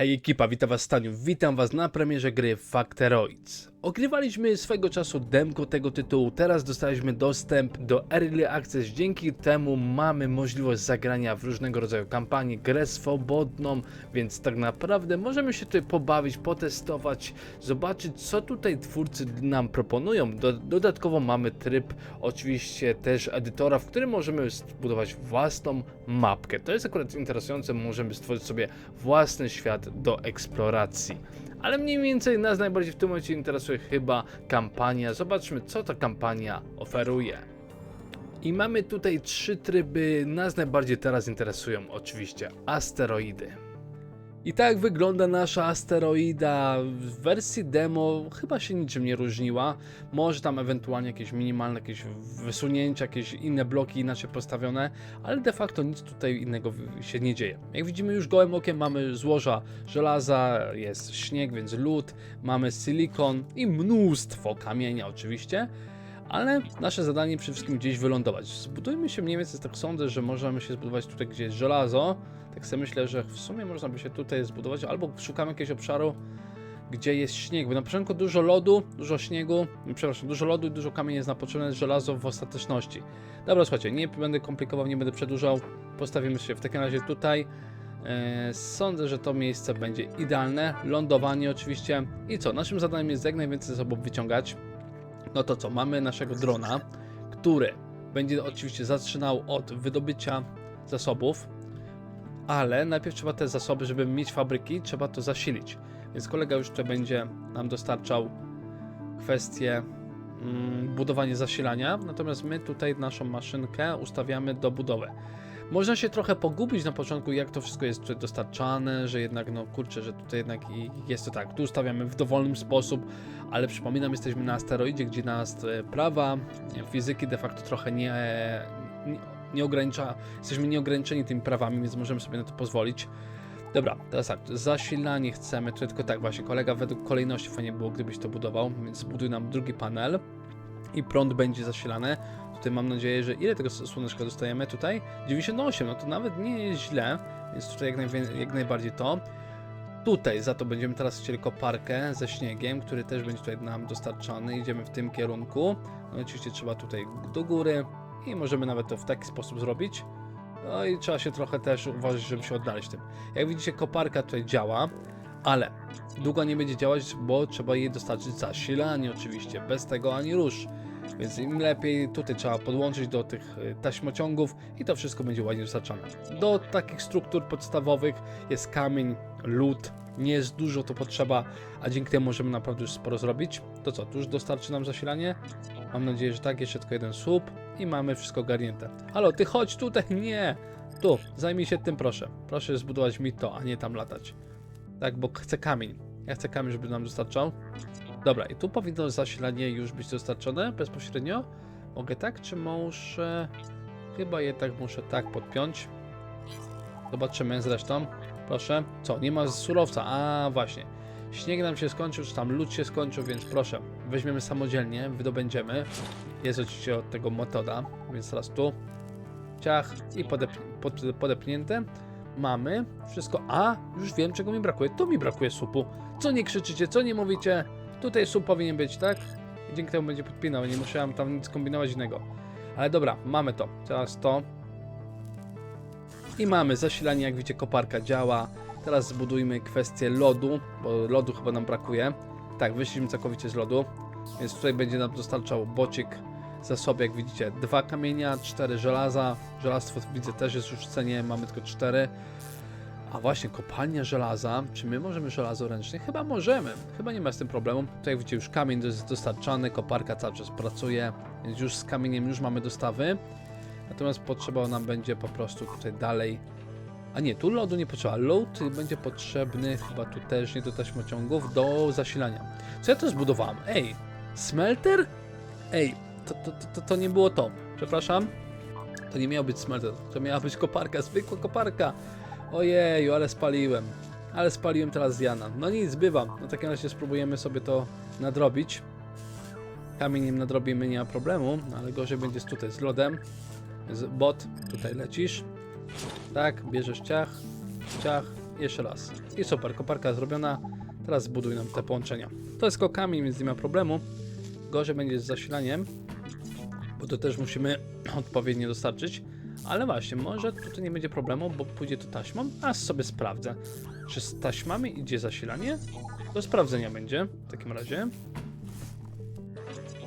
Hej ekipa, witam was Staniu, witam was na premierze gry Factoroids. Ogrywaliśmy swego czasu demko tego tytułu, teraz dostaliśmy dostęp do Early Access, dzięki temu mamy możliwość zagrania w różnego rodzaju kampanii, grę swobodną, więc tak naprawdę możemy się tutaj pobawić, potestować, zobaczyć co tutaj twórcy nam proponują. Do, dodatkowo mamy tryb oczywiście też edytora, w którym możemy zbudować własną mapkę. To jest akurat interesujące, możemy stworzyć sobie własny świat do eksploracji. Ale mniej więcej nas najbardziej w tym momencie interesuje chyba kampania. Zobaczmy, co ta kampania oferuje. I mamy tutaj trzy tryby, nas najbardziej teraz interesują oczywiście asteroidy. I tak wygląda nasza asteroida. W wersji demo chyba się niczym nie różniła. Może tam ewentualnie jakieś minimalne jakieś wysunięcia, jakieś inne bloki inaczej postawione, ale de facto nic tutaj innego się nie dzieje. Jak widzimy już gołym okiem mamy złoża żelaza, jest śnieg, więc lód, mamy silikon i mnóstwo kamienia oczywiście. Ale nasze zadanie przede wszystkim gdzieś wylądować. Zbudujmy się mniej więcej, tak sądzę, że możemy się zbudować tutaj gdzieś żelazo. Tak sobie myślę, że w sumie można by się tutaj zbudować, albo szukamy jakiegoś obszaru, gdzie jest śnieg, bo na początku dużo lodu, dużo śniegu, przepraszam, dużo lodu i dużo kamienia jest na potrzebne żelazo w ostateczności. Dobra, słuchajcie, nie będę komplikował, nie będę przedłużał, postawimy się w takim razie tutaj. Eee, Sądzę, że to miejsce będzie idealne, lądowanie oczywiście. I co, naszym zadaniem jest jak najwięcej zasobów wyciągać. No to co, mamy naszego drona, który będzie oczywiście zaczynał od wydobycia zasobów, ale najpierw trzeba te zasoby, żeby mieć fabryki, trzeba to zasilić. Więc kolega już tutaj będzie nam dostarczał kwestię mm, budowania zasilania, natomiast my tutaj naszą maszynkę ustawiamy do budowy. Można się trochę pogubić na początku, jak to wszystko jest tutaj dostarczane, że jednak, no kurczę, że tutaj jednak jest to tak, tu ustawiamy w dowolny sposób, ale przypominam, jesteśmy na asteroidzie, gdzie nas e, prawa e, fizyki de facto trochę nie, nie, nie ogranicza, jesteśmy nieograniczeni tymi prawami, więc możemy sobie na to pozwolić. Dobra, teraz tak, zasilanie chcemy, tutaj tylko tak właśnie, kolega według kolejności fajnie było, gdybyś to budował, więc zbuduj nam drugi panel i prąd będzie zasilany. Tutaj mam nadzieję, że ile tego słoneczka dostajemy tutaj? 98, no to nawet nie jest źle, więc tutaj jak, jak najbardziej to. Tutaj za to będziemy teraz chcieli koparkę ze śniegiem, który też będzie tutaj nam dostarczany. Idziemy w tym kierunku. No oczywiście trzeba tutaj do góry i możemy nawet to w taki sposób zrobić. No i trzeba się trochę też uważać, żeby się odnaleźć w tym. Jak widzicie, koparka tutaj działa, ale długo nie będzie działać, bo trzeba jej dostarczyć zasilanie oczywiście. Bez tego ani rusz. Więc im lepiej tutaj trzeba podłączyć do tych y, taśmociągów i to wszystko będzie ładnie dostarczane. Do takich struktur podstawowych jest kamień, lód, nie jest dużo to potrzeba, a dzięki temu możemy naprawdę już sporo zrobić. To co, tu już dostarczy nam zasilanie? Mam nadzieję, że tak, jeszcze tylko jeden słup i mamy wszystko ogarnięte. Halo, ty chodź tutaj, nie! Tu, zajmij się tym proszę. Proszę zbudować mi to, a nie tam latać. Tak, bo chcę kamień. Ja chcę kamień, żeby nam dostarczał. Dobra, i tu powinno zasilanie już być dostarczone bezpośrednio. Mogę tak, czy muszę... Chyba jednak muszę tak podpiąć. Zobaczymy zresztą. Proszę. Co, nie ma surowca? A, właśnie. Śnieg nam się skończył, czy tam lód się skończył, więc proszę, weźmiemy samodzielnie, wydobędziemy. Jest oczywiście od tego metoda, więc teraz tu. Ciach i podep pod podepnięte. Mamy wszystko. A, już wiem czego mi brakuje. Tu mi brakuje supu. Co nie krzyczycie, co nie mówicie? Tutaj sup powinien być, tak? I dzięki temu będzie podpinał, nie musiałem tam nic kombinować innego. Ale dobra, mamy to. Teraz to. I mamy zasilanie, jak widzicie, koparka działa. Teraz zbudujmy kwestię lodu, bo lodu chyba nam brakuje. Tak, wyszliśmy całkowicie z lodu, więc tutaj będzie nam dostarczał bocik zasoby, jak widzicie, dwa kamienia, cztery żelaza. Żelastwo widzę też jest już w cenie, mamy tylko cztery. A właśnie, kopalnia żelaza. Czy my możemy żelazo ręcznie? Chyba możemy. Chyba nie ma z tym problemu. Tutaj widzicie, już kamień jest dostarczany, koparka cały czas pracuje, więc już z kamieniem już mamy dostawy. Natomiast potrzeba nam będzie po prostu tutaj dalej. A nie, tu lodu nie potrzeba. Load będzie potrzebny chyba tu też nie do taśmociągów, do zasilania. Co ja to zbudowałem? Ej, smelter? Ej, to, to, to, to, nie było to. Przepraszam. To nie miał być smelter, to miała być koparka, zwykła koparka. Ojeju, ale spaliłem. Ale spaliłem teraz Jana. No nic, bywam. No w takim razie spróbujemy sobie to nadrobić. Kamieniem nadrobimy, nie ma problemu, ale gorzej będzie z tutaj z lodem. Z bot, tutaj lecisz. Tak, bierzesz ciach, ciach jeszcze raz. I super, koparka zrobiona. Teraz zbuduj nam te połączenia. To jest kokami, więc nie ma problemu. Gorzej będzie z zasilaniem, bo to też musimy odpowiednio dostarczyć. Ale właśnie, może tutaj nie będzie problemu, bo pójdzie to taśmą, a sobie sprawdzę. Czy z taśmami idzie zasilanie? Do sprawdzenia będzie w takim razie.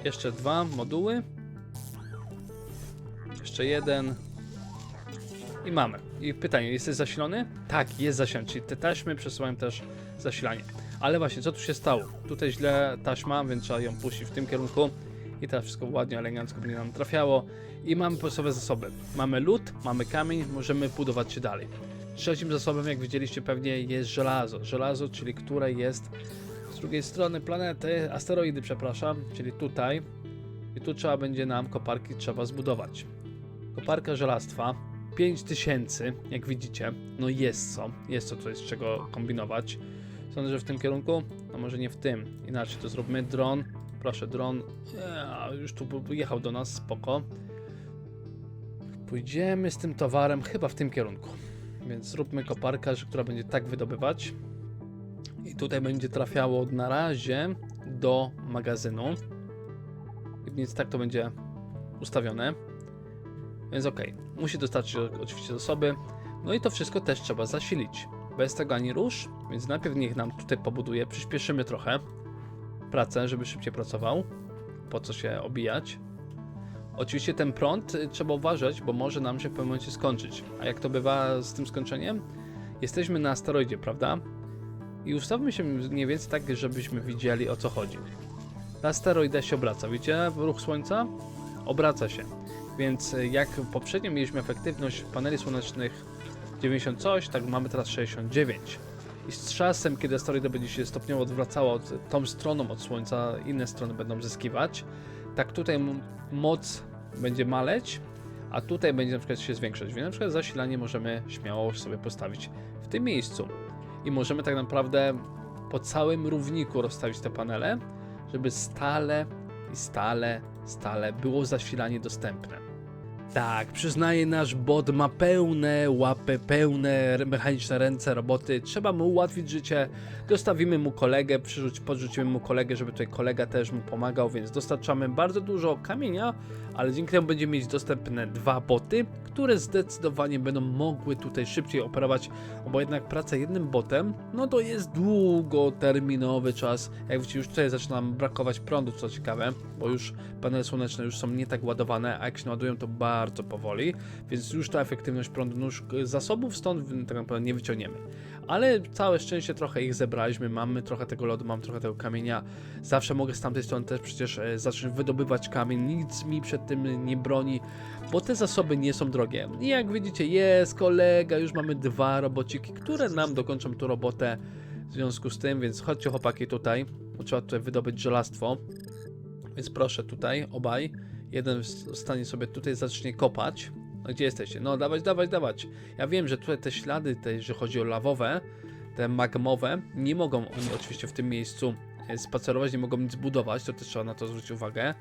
Jeszcze dwa moduły. Jeszcze jeden. I mamy. I pytanie, jesteś zasilony? Tak, jest zasilany, czyli te taśmy przesyłają też zasilanie. Ale właśnie, co tu się stało? Tutaj źle taśma, więc trzeba ją puścić w tym kierunku. I teraz wszystko ładnie, elegancko będzie nam trafiało. I mamy podstawowe zasoby. Mamy lód, mamy kamień, możemy budować się dalej. Trzecim zasobem, jak widzieliście pewnie, jest żelazo. Żelazo, czyli które jest z drugiej strony planety, asteroidy, przepraszam, czyli tutaj. I tu trzeba będzie nam koparki trzeba zbudować. Koparka żelastwa 5000, jak widzicie, no jest co, jest co tutaj z czego kombinować. Sądzę, że w tym kierunku, no może nie w tym, inaczej to zróbmy. Dron, proszę, dron, eee, już tu jechał do nas, spoko. Pójdziemy z tym towarem chyba w tym kierunku. Więc zróbmy koparkę, która będzie tak wydobywać. I tutaj będzie trafiało na razie do magazynu. Więc tak to będzie ustawione. Więc ok, musi dostarczyć oczywiście zasoby. No i to wszystko też trzeba zasilić. Bez tego ani rusz, więc najpierw niech nam tutaj pobuduje. Przyspieszymy trochę pracę, żeby szybciej pracował. Po co się obijać? Oczywiście ten prąd y, trzeba uważać, bo może nam się w pewnym momencie skończyć. A jak to bywa z tym skończeniem? Jesteśmy na asteroidzie, prawda? I ustawmy się mniej więcej tak, żebyśmy widzieli o co chodzi. Ta asteroida się obraca, widzicie ruch Słońca? Obraca się. Więc y, jak poprzednio mieliśmy efektywność paneli słonecznych 90 coś, tak mamy teraz 69. I z czasem, kiedy asteroida będzie się stopniowo odwracała od tą stroną od Słońca, inne strony będą zyskiwać, tak tutaj moc będzie maleć, a tutaj będzie na przykład się zwiększać. Więc na przykład zasilanie możemy śmiało sobie postawić w tym miejscu. I możemy tak naprawdę po całym równiku rozstawić te panele, żeby stale i stale, stale było zasilanie dostępne. Tak, przyznaję, nasz bot ma pełne łapy, pełne mechaniczne ręce roboty. Trzeba mu ułatwić życie. Dostawimy mu kolegę, przyrzuć, podrzucimy mu kolegę, żeby tutaj kolega też mu pomagał, więc dostarczamy bardzo dużo kamienia, ale dzięki temu będziemy mieć dostępne dwa boty, które zdecydowanie będą mogły tutaj szybciej operować, bo jednak praca jednym botem, no to jest długoterminowy czas. Jak widzicie, już tutaj zaczyna brakować prądu, co ciekawe, bo już panele słoneczne już są nie tak ładowane, a jak się ładują, to bardzo powoli, więc już ta efektywność prądu, no już zasobów stąd tak naprawdę nie wyciągniemy. Ale całe szczęście trochę ich zebraliśmy, mamy trochę tego lodu, mam trochę tego kamienia. Zawsze mogę z tamtej strony też przecież e, zacząć wydobywać kamień, nic mi przed tym nie broni, bo te zasoby nie są drogie. I jak widzicie, jest kolega, już mamy dwa robociki, które nam dokończą tu robotę w związku z tym, więc chodźcie chłopaki tutaj, trzeba tutaj wydobyć żelastwo. Więc proszę tutaj, obaj. Jeden stanie sobie tutaj, zacznie kopać. No gdzie jesteście? No dawać, dawać, dawać. Ja wiem, że tutaj te ślady, te, jeżeli chodzi o lawowe, te magmowe, nie mogą oni oczywiście w tym miejscu e, spacerować, nie mogą nic budować, to też trzeba na to zwrócić uwagę.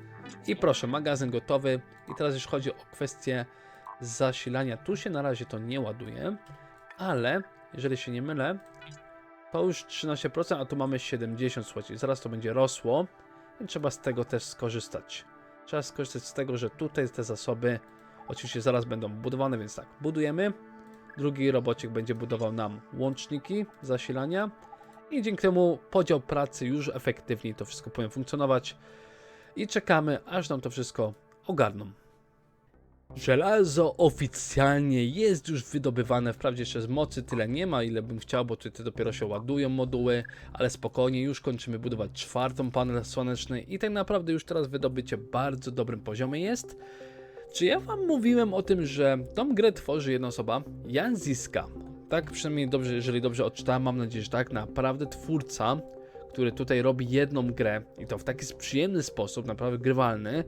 I proszę, magazyn gotowy. I teraz już chodzi o kwestię zasilania. Tu się na razie to nie ładuje, ale jeżeli się nie mylę, to już 13%, a tu mamy 70, słuchajcie, zaraz to będzie rosło i trzeba z tego też skorzystać. Trzeba skorzystać z tego, że tutaj te zasoby oczywiście zaraz będą budowane, więc tak, budujemy. Drugi robocik będzie budował nam łączniki zasilania i dzięki temu podział pracy już efektywniej to wszystko powinno funkcjonować i czekamy, aż nam to wszystko ogarną. Żelazo oficjalnie jest już wydobywane, wprawdzie jeszcze z mocy tyle nie ma, ile bym chciał, bo tutaj dopiero się ładują moduły, ale spokojnie, już kończymy budować czwartą panel słoneczny i tak naprawdę już teraz wydobycie bardzo dobrym poziomie jest. Czy ja wam mówiłem o tym, że tą grę tworzy jedna osoba? Jan Ziska. Tak przynajmniej dobrze, jeżeli dobrze odczytałem, mam nadzieję, że tak. Naprawdę twórca, który tutaj robi jedną grę i to w taki przyjemny sposób, naprawdę grywalny.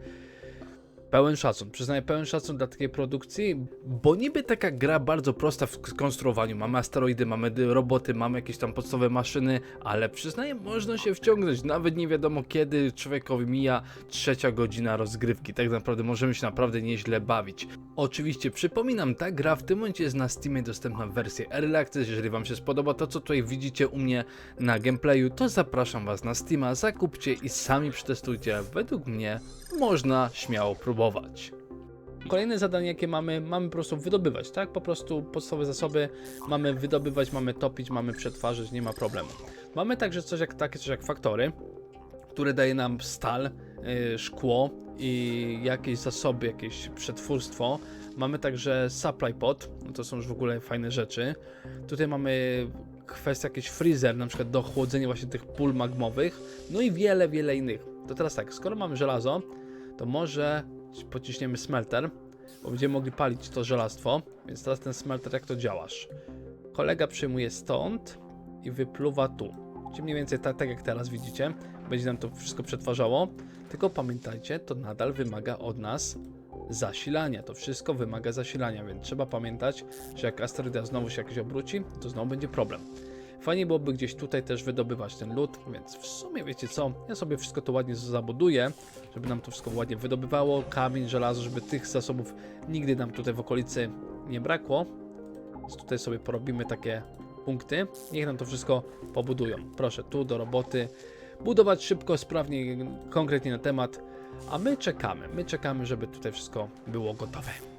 Pełen szacun, przyznaję pełen szacun dla takiej produkcji, bo niby taka gra bardzo prosta w skonstruowaniu. Mamy asteroidy, mamy roboty, mamy jakieś tam podstawowe maszyny, ale przyznaję, można się wciągnąć. Nawet nie wiadomo kiedy człowiekowi mija trzecia godzina rozgrywki. Tak naprawdę możemy się naprawdę nieźle bawić. Oczywiście, przypominam, ta gra w tym momencie jest na Steamie dostępna w wersji Early Access. Jeżeli Wam się spodoba to, co tutaj widzicie u mnie na gameplayu, to zapraszam Was na Steama, zakupcie i sami przetestujcie. Według mnie można śmiało próbować. Kolejne zadanie, jakie mamy, mamy po prostu wydobywać, tak? Po prostu podstawowe zasoby mamy wydobywać, mamy topić, mamy przetwarzać, nie ma problemu. Mamy także coś jak, takie coś jak faktory, które daje nam stal, yy, szkło i jakieś zasoby, jakieś przetwórstwo. Mamy także supply pod, no to są już w ogóle fajne rzeczy. Tutaj mamy kwestię jakiś freezer, na przykład do chłodzenia właśnie tych pól magmowych, no i wiele, wiele innych. To teraz tak, skoro mamy żelazo, to może pociśniemy smelter, bo będziemy mogli palić to żelastwo, więc teraz ten smelter jak to działasz? Kolega przyjmuje stąd i wypluwa tu. Czyli mniej więcej tak, tak jak teraz widzicie, będzie nam to wszystko przetwarzało, tylko pamiętajcie, to nadal wymaga od nas zasilania. To wszystko wymaga zasilania, więc trzeba pamiętać, że jak asteroida znowu się jakoś obróci, to znowu będzie problem. Fajnie byłoby gdzieś tutaj też wydobywać ten lód, więc w sumie wiecie co, ja sobie wszystko to ładnie zabuduję, żeby nam to wszystko ładnie wydobywało, kamień, żelazo, żeby tych zasobów nigdy nam tutaj w okolicy nie brakło. Więc tutaj sobie porobimy takie punkty, niech nam to wszystko pobudują. Proszę, tu do roboty, budować szybko, sprawnie, konkretnie na temat, a my czekamy, my czekamy, żeby tutaj wszystko było gotowe.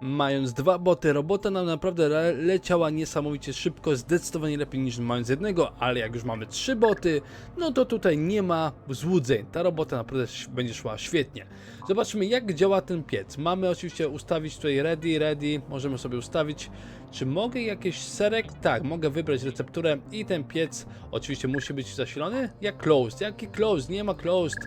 Mając dwa boty, robota nam naprawdę le- leciała niesamowicie szybko, zdecydowanie lepiej niż mając jednego, ale jak już mamy trzy boty, no to tutaj nie ma złudzeń. Ta robota naprawdę będzie szła świetnie. Zobaczmy jak działa ten piec. Mamy oczywiście ustawić tutaj ready, ready, możemy sobie ustawić. Czy mogę jakieś serek? Tak, mogę wybrać recepturę i ten piec oczywiście musi być zasilony. Jak closed? Jaki closed? Nie ma closed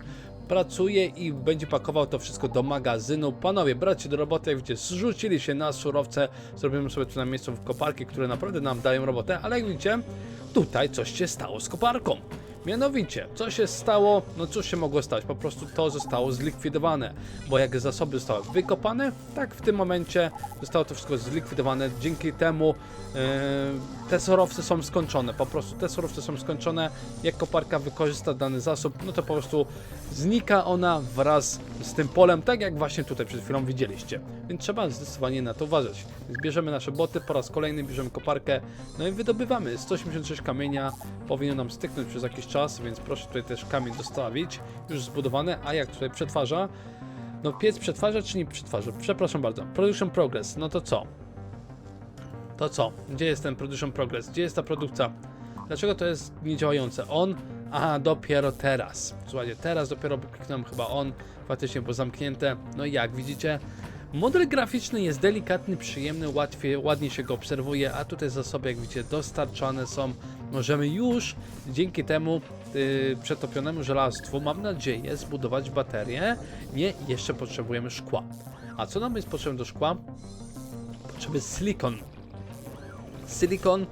pracuje i będzie pakował to wszystko do magazynu. Panowie, bracie do roboty, jak widzicie, zrzucili się na surowce. Zrobimy sobie tu na miejscu koparki, które naprawdę nam dają robotę, ale jak widzicie, tutaj coś się stało z koparką. Mianowicie, co się stało? No cóż się mogło stać? Po prostu to zostało zlikwidowane, bo jak zasoby zostały wykopane, tak w tym momencie zostało to wszystko zlikwidowane. Dzięki temu e, te surowce są skończone. Po prostu te surowce są skończone. Jak koparka wykorzysta dany zasób, no to po prostu znika ona wraz z tym polem, tak jak właśnie tutaj przed chwilą widzieliście. Więc trzeba zdecydowanie na to uważać. Więc bierzemy nasze boty, po raz kolejny bierzemy koparkę, no i wydobywamy. 186 kamienia powinno nam styknąć przez jakiś czas, więc proszę tutaj też kamień dostawić, już zbudowane, a jak tutaj przetwarza? No piec przetwarza czy nie przetwarza? Przepraszam bardzo. Production progress, no to co? To co? Gdzie jest ten production progress? Gdzie jest ta produkcja? Dlaczego to jest niedziałające? On? Aha, dopiero teraz. Słuchajcie, teraz dopiero kliknąłem chyba on, faktycznie było zamknięte. No i jak widzicie, model graficzny jest delikatny, przyjemny, łatwiej, ładnie się go obserwuje, a tutaj zasoby, jak widzicie, dostarczane są. Możemy już dzięki temu yy, przetopionemu żelastwu, mam nadzieję, zbudować baterię. Nie, jeszcze potrzebujemy szkła. A co nam jest potrzebne do szkła? Potrzebny silikon silikon,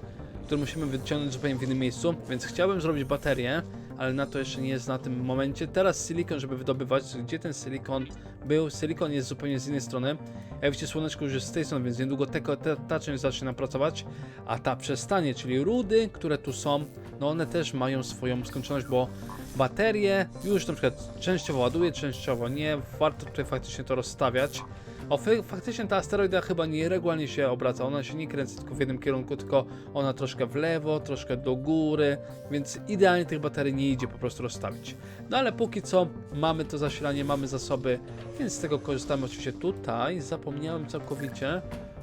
który musimy wyciągnąć zupełnie w innym miejscu, więc chciałbym zrobić baterię, ale na to jeszcze nie jest na tym momencie. Teraz silikon, żeby wydobywać, gdzie ten silikon był? Silikon jest zupełnie z innej strony. Jak widzicie, słoneczko już jest z tej strony, więc niedługo tego, te, ta część zacznie nam pracować, a ta przestanie, czyli rudy, które tu są, no one też mają swoją skończoność, bo baterie już na przykład częściowo ładuje, częściowo nie. Warto tutaj faktycznie to rozstawiać. O, faktycznie ta asteroida chyba nieregularnie się obraca, ona się nie kręci tylko w jednym kierunku, tylko ona troszkę w lewo, troszkę do góry, więc idealnie tych baterii nie idzie po prostu rozstawić. No ale póki co mamy to zasilanie, mamy zasoby, więc z tego korzystamy oczywiście tutaj. Zapomniałem całkowicie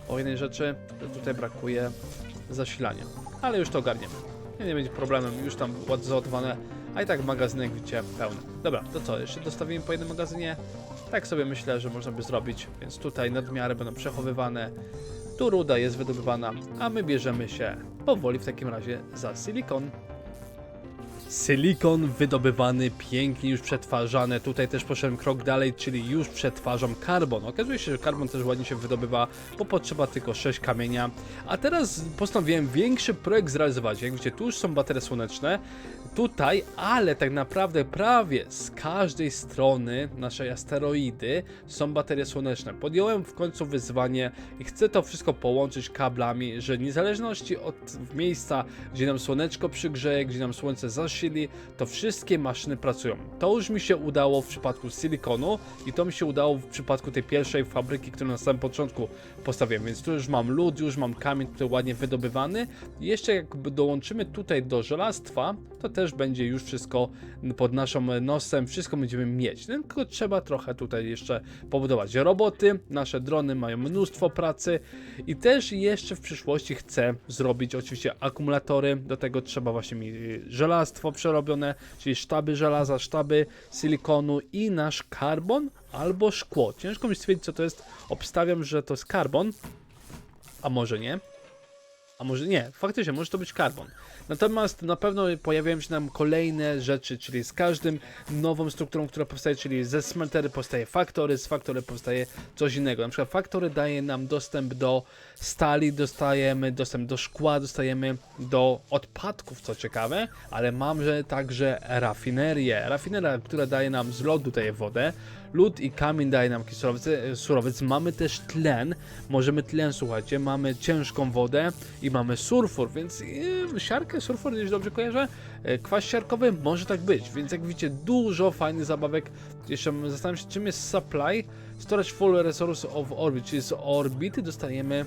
o jednej rzeczy, że tutaj brakuje zasilania, ale już to ogarniemy. Nie, nie będzie problemem, już tam ładnie załadowane, a i tak magazynek widzicie pełny. Dobra, to co, jeszcze dostawimy po jednym magazynie? Tak sobie myślę, że można by zrobić, więc tutaj nadmiary będą przechowywane, tu ruda jest wydobywana, a my bierzemy się powoli w takim razie za silikon. Silikon wydobywany, pięknie już przetwarzany. Tutaj też poszedłem krok dalej, czyli już przetwarzam karbon. Okazuje się, że karbon też ładnie się wydobywa, bo potrzeba tylko 6 kamienia. A teraz postanowiłem większy projekt zrealizować. Jak widzicie, tu już są baterie słoneczne, tutaj, ale tak naprawdę prawie z każdej strony naszej asteroidy są baterie słoneczne. Podjąłem w końcu wyzwanie i chcę to wszystko połączyć kablami, że niezależności od miejsca, gdzie nam słoneczko przygrzeje, gdzie nam słońce zasili, to wszystkie maszyny pracują. To już mi się udało w przypadku silikonu i to mi się udało w przypadku tej pierwszej fabryki, którą na samym początku postawiłem, więc tu już mam lód, już mam kamień tutaj ładnie wydobywany jeszcze jakby dołączymy tutaj do żelastwa, to też będzie już wszystko pod naszym nosem, wszystko będziemy mieć, tylko trzeba trochę tutaj jeszcze pobudować. Roboty, nasze drony mają mnóstwo pracy i też jeszcze w przyszłości chcę zrobić oczywiście akumulatory, do tego trzeba właśnie mi żelastwo przerobione, czyli sztaby żelaza, sztaby silikonu i nasz karbon albo szkło. Ciężko mi stwierdzić co to jest, obstawiam, że to jest karbon, a może nie. A może nie, faktycznie może to być karbon. Natomiast na pewno pojawiają się nam kolejne rzeczy, czyli z każdym nową strukturą, która powstaje, czyli ze smeltery powstaje faktory, z faktory powstaje coś innego. Na przykład faktory daje nam dostęp do stali, dostajemy dostęp do szkła, dostajemy do odpadków, co ciekawe, ale mamy także rafinerię. Rafineria, która daje nam z lodu daje wodę, lód i kamień daje nam jakiś surowiec, surowiec. Mamy też tlen, możemy tlen, słuchajcie, mamy ciężką wodę i mamy surfur, więc yy, siarkę, surfur, jeśli dobrze kojarzę, yy, kwas siarkowy, może tak być, więc jak widzicie, dużo fajnych zabawek. Jeszcze zastanawiam się, czym jest supply, storage full resource of orbit, czyli z orbity dostajemy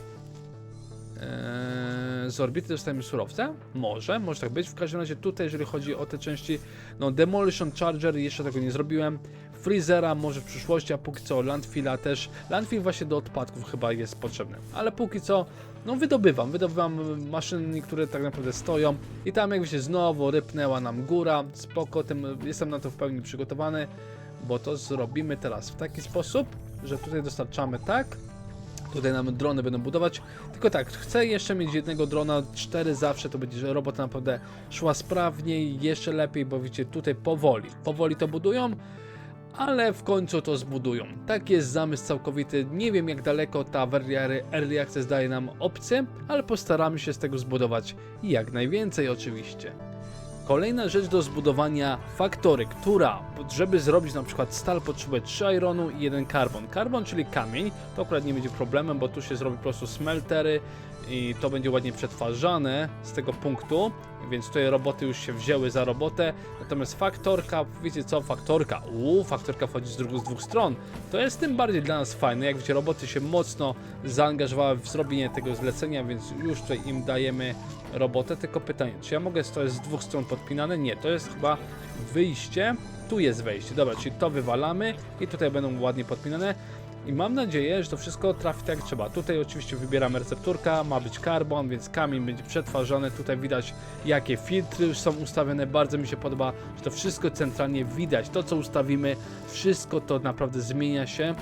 z orbity dostajemy surowce? Może, może tak być. W każdym razie tutaj, jeżeli chodzi o te części, no Demolition Charger, jeszcze tego nie zrobiłem. Freezera może w przyszłości, a póki co Landfilla też. Landfill właśnie do odpadków chyba jest potrzebny. Ale póki co, no wydobywam, wydobywam maszyny, które tak naprawdę stoją. I tam jak wiecie, znowu rypnęła nam góra. Spoko, tym jestem na to w pełni przygotowany, bo to zrobimy teraz w taki sposób, że tutaj dostarczamy tak, Tutaj nam drony będą budować. Tylko tak, chcę jeszcze mieć jednego drona, cztery zawsze, to będzie, że robota naprawdę szła sprawniej, jeszcze lepiej, bo widzicie, tutaj powoli, powoli to budują, ale w końcu to zbudują. Tak jest zamysł całkowity. Nie wiem jak daleko ta wersja Early Access daje nam opcję, ale postaramy się z tego zbudować jak najwięcej oczywiście. Kolejna rzecz do zbudowania faktory, która, żeby zrobić na przykład stal, potrzebuje 3 ironu i 1 karbon. Karbon, czyli kamień, to akurat nie będzie problemem, bo tu się zrobi po prostu smeltery i to będzie ładnie przetwarzane z tego punktu, więc tutaj roboty już się wzięły za robotę. Natomiast faktorka, wiecie co, faktorka, uuu, faktorka wchodzi z, dru- z dwóch stron. To jest tym bardziej dla nas fajne. Jak widzicie, roboty się mocno zaangażowały w zrobienie tego zlecenia, więc już tutaj im dajemy robotę. Tylko pytanie, czy ja mogę, to jest z dwóch stron podpinane? Nie, to jest chyba wyjście. Tu jest wejście. Dobra, czyli to wywalamy i tutaj będą ładnie podpinane. I mam nadzieję, że to wszystko trafi tak jak trzeba. Tutaj oczywiście wybieramy recepturka, ma być karbon, więc kamień będzie przetwarzany. Tutaj widać jakie filtry już są ustawione. Bardzo mi się podoba, że to wszystko centralnie widać. To co ustawimy, wszystko to naprawdę zmienia się.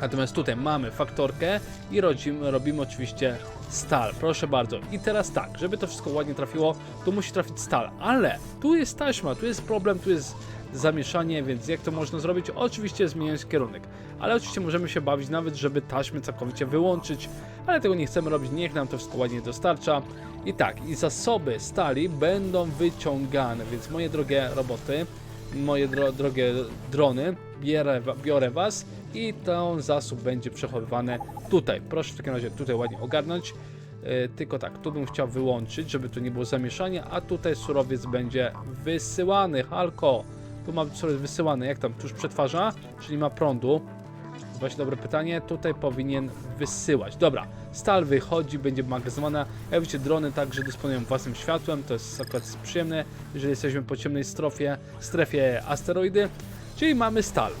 Natomiast tutaj mamy faktorkę i rodzimy, robimy oczywiście stal. Proszę bardzo. I teraz tak, żeby to wszystko ładnie trafiło, tu musi trafić stal. Ale tu jest taśma, tu jest problem, tu jest zamieszanie, więc jak to można zrobić? Oczywiście zmieniając kierunek. Ale oczywiście możemy się bawić nawet, żeby taśmy całkowicie wyłączyć, ale tego nie chcemy robić, niech nam to wszystko ładnie dostarcza. I tak, i zasoby stali będą wyciągane, więc moje drogie roboty, moje dro drogie drony, bierę, wa- biorę was i ten zasób będzie przechowywany tutaj. Proszę w takim razie tutaj ładnie ogarnąć. E, Tylko tak, tu bym chciał wyłączyć, żeby tu nie było zamieszania, a tutaj surowiec będzie wysyłany. Halko, tu ma być surowiec wysyłany. Jak tam? Już przetwarza, czyli ma prądu. Właśnie dobre pytanie. Tutaj powinien wysyłać. Dobra, stal wychodzi, będzie magazynowana. Jak widzicie, drony także dysponują własnym światłem. To jest akurat przyjemne, jeżeli jesteśmy po ciemnej strefie, strefie asteroidy. Czyli mamy stal.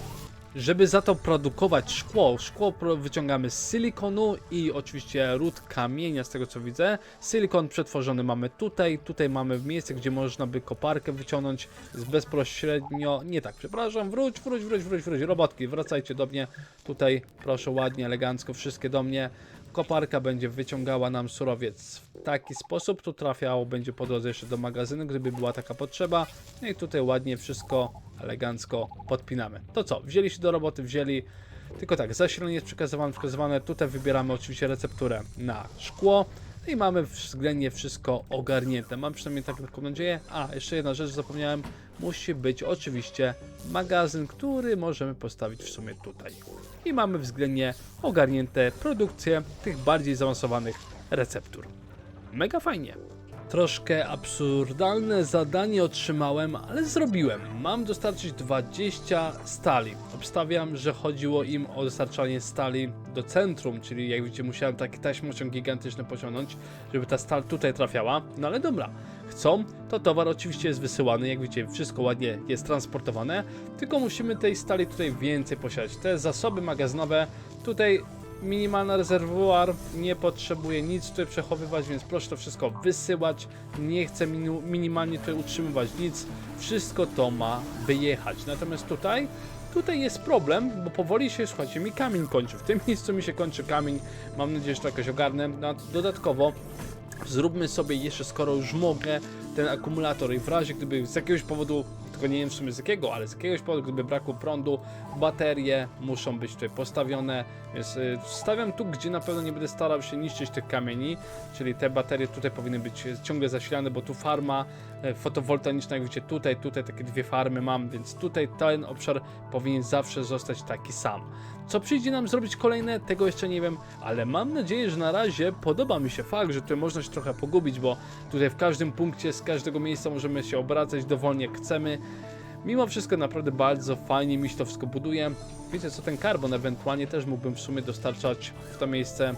Żeby za to produkować szkło, szkło wyciągamy z silikonu i oczywiście ród kamienia, z tego co widzę. Silikon przetworzony mamy tutaj, tutaj mamy w miejsce, gdzie można by koparkę wyciągnąć z bezpośrednio, nie tak, przepraszam, wróć, wróć, wróć, wróć, wróć, robotki, wracajcie do mnie, tutaj proszę ładnie, elegancko, wszystkie do mnie. Koparka będzie wyciągała nam surowiec w taki sposób, tu trafiało będzie po drodze jeszcze do magazynu, gdyby była taka potrzeba. No i tutaj ładnie wszystko elegancko podpinamy. To co, wzięli się do roboty, wzięli tylko tak, zasilanie jest przekazywane, przekazywane. Tutaj wybieramy oczywiście recepturę na szkło. No i mamy względnie wszystko ogarnięte. Mam przynajmniej taką nadzieję. A, jeszcze jedna rzecz zapomniałem. Musi być oczywiście magazyn, który możemy postawić w sumie tutaj. I mamy względnie ogarnięte produkcję tych bardziej zaawansowanych receptur. Mega fajnie. Troszkę absurdalne zadanie otrzymałem, ale zrobiłem. Mam dostarczyć 20 stali. Obstawiam, że chodziło im o dostarczanie stali do centrum, czyli jak widzicie musiałem taki taśmociąg gigantyczny pociągnąć, żeby ta stal tutaj trafiała. No ale dobra, chcą, to towar oczywiście jest wysyłany, jak widzicie wszystko ładnie jest transportowane, tylko musimy tej stali tutaj więcej posiadać. Te zasoby magazynowe tutaj minimalny rezerwuar, nie potrzebuję nic tutaj przechowywać, więc proszę to wszystko wysyłać. Nie chcę minimalnie tutaj utrzymywać nic. Wszystko to ma wyjechać. Natomiast tutaj, tutaj jest problem, bo powoli się, słuchajcie, mi kamień kończy. W tym miejscu mi się kończy kamień. Mam nadzieję, że to jakoś ogarnę. No, dodatkowo zróbmy sobie jeszcze, skoro już mogę, ten akumulator i w razie gdyby z jakiegoś powodu, tylko nie wiem w sumie z jakiego, ale z jakiegoś powodu, gdyby brakło prądu, baterie muszą być tutaj postawione, więc y, stawiam tu, gdzie na pewno nie będę starał się niszczyć tych kamieni, czyli te baterie tutaj powinny być ciągle zasilane, bo tu farma fotowoltaiczna, jak widzicie, tutaj, tutaj takie dwie farmy mam, więc tutaj ten obszar powinien zawsze zostać taki sam. Co przyjdzie nam zrobić kolejne, tego jeszcze nie wiem, ale mam nadzieję, że na razie podoba mi się fakt, że tutaj można się trochę pogubić, bo tutaj w każdym punkcie, z każdego miejsca możemy się obracać dowolnie jak chcemy. Mimo wszystko naprawdę bardzo fajnie mi się to wszystko buduje. Wiecie co, ten karbon ewentualnie też mógłbym w sumie dostarczać w to miejsce,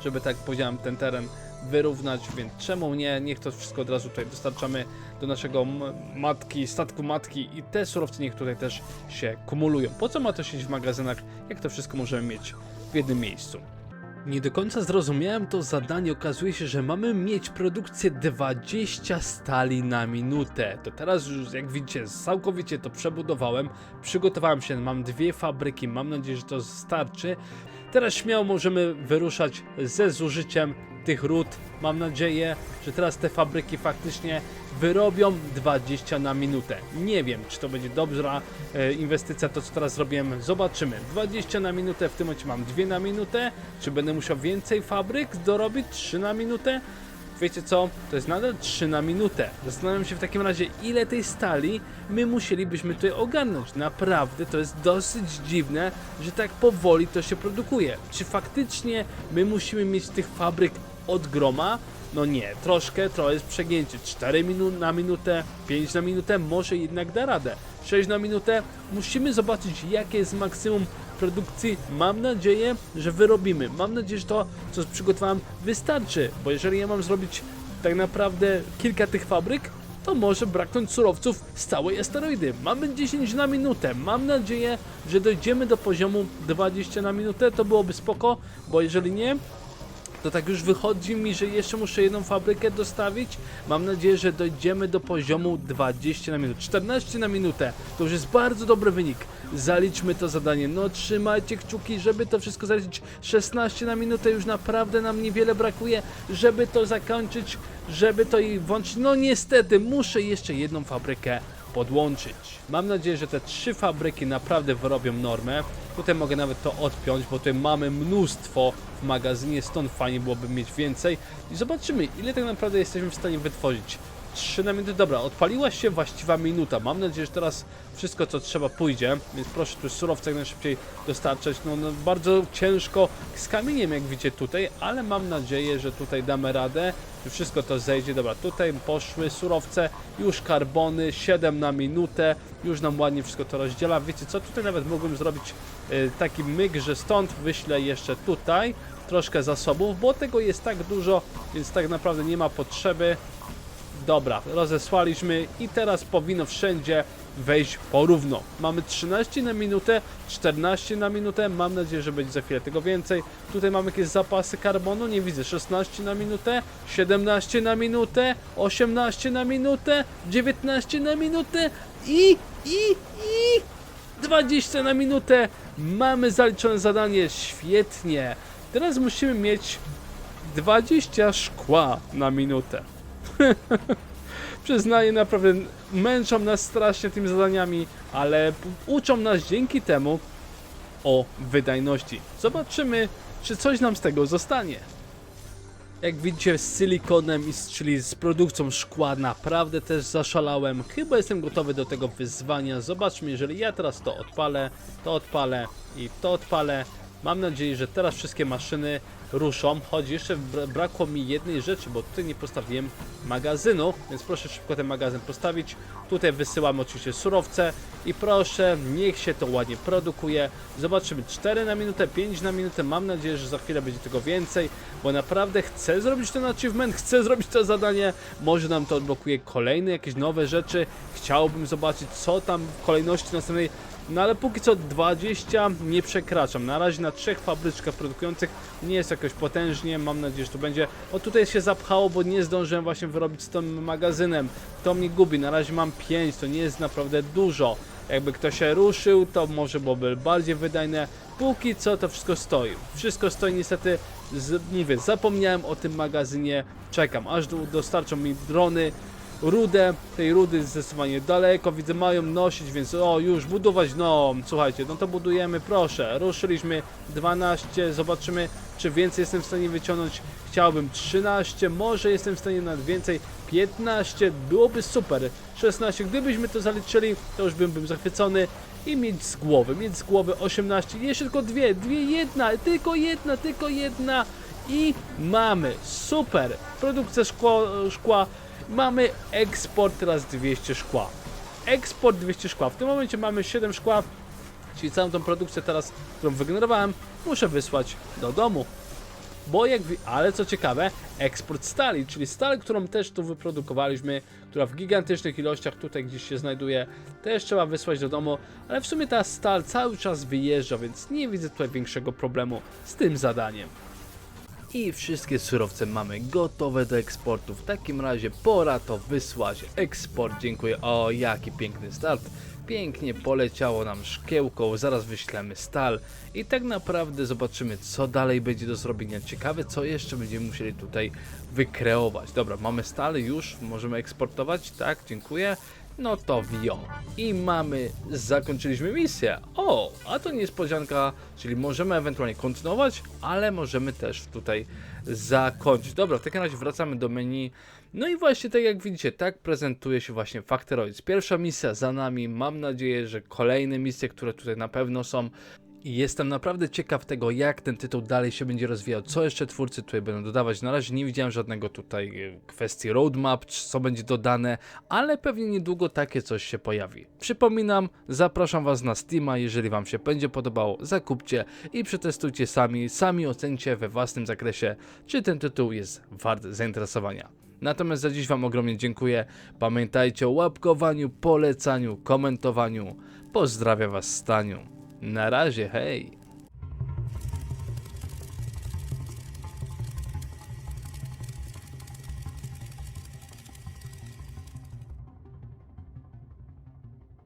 żeby tak jak powiedziałem, ten teren wyrównać, więc czemu nie? Niech to wszystko od razu tutaj dostarczamy do naszego matki, statku matki i te surowce niech tutaj też się kumulują. Po co ma to siedzieć w magazynach, jak to wszystko możemy mieć w jednym miejscu? Nie do końca zrozumiałem to zadanie. Okazuje się, że mamy mieć produkcję 20 stali na minutę. To teraz już, jak widzicie, całkowicie to przebudowałem. Przygotowałem się, mam dwie fabryki. Mam nadzieję, że to starczy. Teraz śmiało możemy wyruszać ze zużyciem tych ród. Mam nadzieję, że teraz te fabryki faktycznie wyrobią 20 na minutę. Nie wiem, czy to będzie dobra e, inwestycja, to co teraz zrobiłem. Zobaczymy. 20 na minutę, w tym momencie mam 2 na minutę. Czy będę musiał więcej fabryk dorobić? 3 na minutę? Wiecie co? To jest nadal 3 na minutę. Zastanawiam się w takim razie, ile tej stali my musielibyśmy tutaj ogarnąć. Naprawdę to jest dosyć dziwne, że tak powoli to się produkuje. Czy faktycznie my musimy mieć tych fabryk od groma? No nie, troszkę, trochę jest przegięcie. 4 minut na minutę, 5 na minutę, może jednak da radę. 6 na minutę, musimy zobaczyć jakie jest maksimum produkcji. Mam nadzieję, że wyrobimy. Mam nadzieję, że to, co przygotowałem, wystarczy, bo jeżeli ja mam zrobić tak naprawdę kilka tych fabryk, to może braknąć surowców z całej asteroidy. Mamy 10 na minutę. Mam nadzieję, że dojdziemy do poziomu 20 na minutę. To byłoby spoko, bo jeżeli nie, to tak już wychodzi mi, że jeszcze muszę jedną fabrykę dostawić. Mam nadzieję, że dojdziemy do poziomu 20 na minutę. 14 na minutę to już jest bardzo dobry wynik. Zaliczmy to zadanie. No trzymajcie kciuki, żeby to wszystko zaliczyć. 16 na minutę już naprawdę nam niewiele brakuje, żeby to zakończyć, żeby to i włączyć. No niestety, muszę jeszcze jedną fabrykę podłączyć. Mam nadzieję, że te trzy fabryki naprawdę wyrobią normę. Tutaj mogę nawet to odpiąć, bo tutaj mamy mnóstwo w magazynie, stąd fajnie byłoby mieć więcej. I zobaczymy, ile tak naprawdę jesteśmy w stanie wytworzyć. 3 na minutę, dobra, odpaliła się właściwa minuta. Mam nadzieję, że teraz wszystko co trzeba pójdzie, więc proszę tu surowce jak najszybciej dostarczać. No, no bardzo ciężko z kamieniem, jak widzicie tutaj, ale mam nadzieję, że tutaj damy radę, że wszystko to zejdzie. Dobra, tutaj poszły surowce, już karbony, 7 na minutę, już nam ładnie wszystko to rozdziela. Wiecie co, tutaj nawet mogłem zrobić y, taki myk, że stąd wyślę jeszcze tutaj troszkę zasobów, bo tego jest tak dużo, więc tak naprawdę nie ma potrzeby. Dobra, rozesłaliśmy i teraz powinno wszędzie wejść porówno. Mamy 13 na minutę, 14 na minutę, mam nadzieję, że będzie za chwilę tego więcej. Tutaj mamy jakieś zapasy karbonu, nie widzę, 16 na minutę, 17 na minutę, 18 na minutę, 19 na minutę i, i, i 20 na minutę. Mamy zaliczone zadanie, świetnie. Teraz musimy mieć 20 szkła na minutę. Przyznaję, naprawdę męczą nas strasznie tymi zadaniami, ale uczą nas dzięki temu o wydajności. Zobaczymy, czy coś nam z tego zostanie. Jak widzicie z silikonem, czyli z produkcją szkła naprawdę też zaszalałem. Chyba jestem gotowy do tego wyzwania. Zobaczmy, jeżeli ja teraz to odpalę, to odpalę i to odpalę. Mam nadzieję, że teraz wszystkie maszyny ruszą, choć jeszcze bra- brakło mi jednej rzeczy, bo tutaj nie postawiłem magazynu, więc proszę szybko ten magazyn postawić. Tutaj wysyłamy oczywiście surowce i proszę, niech się to ładnie produkuje. Zobaczymy 4 na minutę, 5 na minutę. Mam nadzieję, że za chwilę będzie tego więcej, bo naprawdę chcę zrobić ten achievement, chcę zrobić to zadanie. Może nam to odblokuje kolejne jakieś nowe rzeczy. Chciałbym zobaczyć, co tam w kolejności następnej no ale póki co 20 nie przekraczam. Na razie na trzech fabryczkach produkujących nie jest jakoś potężnie. Mam nadzieję, że to będzie. O tutaj się zapchało, bo nie zdążyłem właśnie wyrobić z tym magazynem. To mnie gubi. Na razie mam 5, to nie jest naprawdę dużo. Jakby ktoś się ruszył, to może byłoby bardziej wydajne. Póki co to wszystko stoi. Wszystko stoi niestety. Z, mówię, zapomniałem o tym magazynie. Czekam, aż do, dostarczą mi drony rudę, tej rudy zdecydowanie daleko, widzę mają nosić, więc o już budować, no słuchajcie, no to budujemy, proszę, ruszyliśmy 12, zobaczymy czy więcej jestem w stanie wyciągnąć, chciałbym 13, może jestem w stanie nawet więcej, 15, byłoby super, 16, gdybyśmy to zaliczyli, to już bym, bym zachwycony. I mieć z głowy, mieć z głowy 18, jeszcze tylko dwie, dwie, jedna, tylko jedna, tylko jedna. I mamy, super, produkcja szkła, szkła Mamy eksport teraz 200 szkła. Eksport 200 szkła. W tym momencie mamy 7 szkła, czyli całą tą produkcję teraz, którą wygenerowałem, muszę wysłać do domu. Bo jak ale co ciekawe, eksport stali, czyli stal, którą też tu wyprodukowaliśmy, która w gigantycznych ilościach tutaj gdzieś się znajduje, też trzeba wysłać do domu, ale w sumie ta stal cały czas wyjeżdża, więc nie widzę tutaj większego problemu z tym zadaniem. I wszystkie surowce mamy gotowe do eksportu. W takim razie pora to wysłać. Eksport, dziękuję. O, jaki piękny start. Pięknie poleciało nam szkiełką, zaraz wyślemy stal i tak naprawdę zobaczymy co dalej będzie do zrobienia. Ciekawe co jeszcze będziemy musieli tutaj wykreować. Dobra, mamy stal już, możemy eksportować, tak, dziękuję. No to wio. I mamy, zakończyliśmy misję. O, a to niespodzianka, czyli możemy ewentualnie kontynuować, ale możemy też tutaj zakończyć. Dobra, w takim razie wracamy do menu. No i właśnie tak jak widzicie, tak prezentuje się właśnie Factoroids. Pierwsza misja za nami, mam nadzieję, że kolejne misje, które tutaj na pewno są. I jestem naprawdę ciekaw tego, jak ten tytuł dalej się będzie rozwijał, co jeszcze twórcy tutaj będą dodawać. Na razie nie widziałem żadnego tutaj e, kwestii roadmap, co będzie dodane, ale pewnie niedługo takie coś się pojawi. Przypominam, zapraszam Was na Steama, jeżeli Wam się będzie podobało, zakupcie i przetestujcie sami, sami ocencie we własnym zakresie, czy ten tytuł jest wart zainteresowania. Natomiast za dziś Wam ogromnie dziękuję. Pamiętajcie o łapkowaniu, polecaniu, komentowaniu. Pozdrawiam Was Staniu. Na razie, hej!